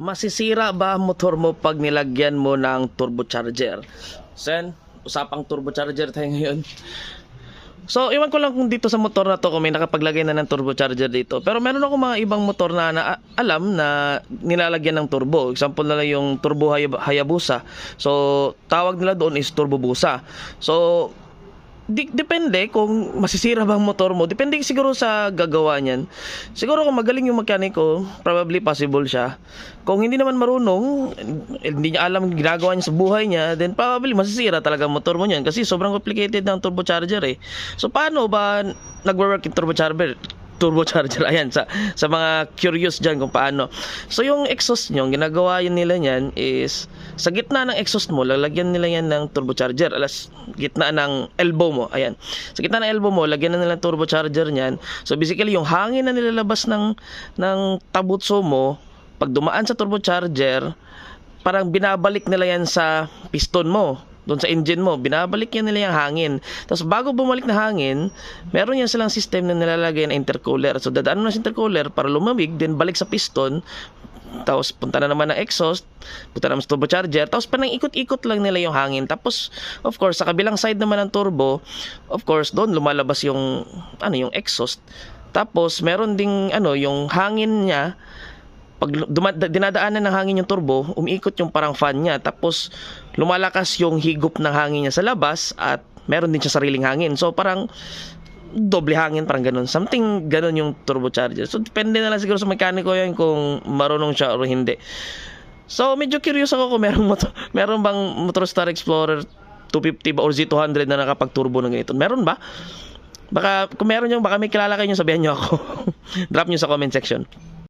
Masisira ba ang motor mo pag nilagyan mo ng turbocharger? Sen, usapang turbocharger tayo ngayon. So, iwan ko lang kung dito sa motor na to kung may nakapaglagay na ng turbocharger dito. Pero meron ako mga ibang motor na, na alam na nilalagyan ng turbo. Example na lang yung turbo Hayab- Hayabusa. So, tawag nila doon is turbo busa. So, di, depende kung masisira bang motor mo. Depende siguro sa gagawa niyan. Siguro kung magaling yung mekaniko, probably possible siya. Kung hindi naman marunong, hindi niya alam ginagawa niya sa buhay niya, then probably masisira talaga motor mo niyan kasi sobrang complicated ng turbocharger eh. So paano ba nagwo-work yung turbocharger? turbocharger ayan sa sa mga curious diyan kung paano so yung exhaust ang ginagawa yun nila niyan is sa gitna ng exhaust mo lalagyan nila yan ng turbocharger. Alas gitna ng elbow mo. Ayan. Sa gitna ng elbow mo lagyan na nila ng turbocharger niyan. So basically yung hangin na nilalabas ng ng tabutso mo pag dumaan sa turbocharger parang binabalik nila yan sa piston mo doon sa engine mo, binabalik yan nila yung hangin. Tapos bago bumalik na hangin, meron yan silang system na nilalagay na intercooler. So dadaan mo na sa intercooler para lumamig, then balik sa piston, tapos punta na naman ng exhaust, punta naman sa turbocharger, tapos panang ikot-ikot lang nila yung hangin. Tapos, of course, sa kabilang side naman ng turbo, of course, doon lumalabas yung, ano, yung exhaust. Tapos, meron ding, ano, yung hangin niya, pag dinadaanan ng hangin yung turbo, umiikot yung parang fan niya. Tapos lumalakas yung higop ng hangin niya sa labas at meron din siya sariling hangin. So parang doble hangin, parang ganun. Something ganun yung turbocharger. So depende na lang siguro sa mekaniko yan kung marunong siya o hindi. So medyo curious ako kung meron, motor, meron bang Motor Star Explorer 250 ba or Z200 na nakapag-turbo ng ganito. Meron ba? Baka kung meron yung baka may kilala kayo sabihan niyo ako. Drop niyo sa comment section.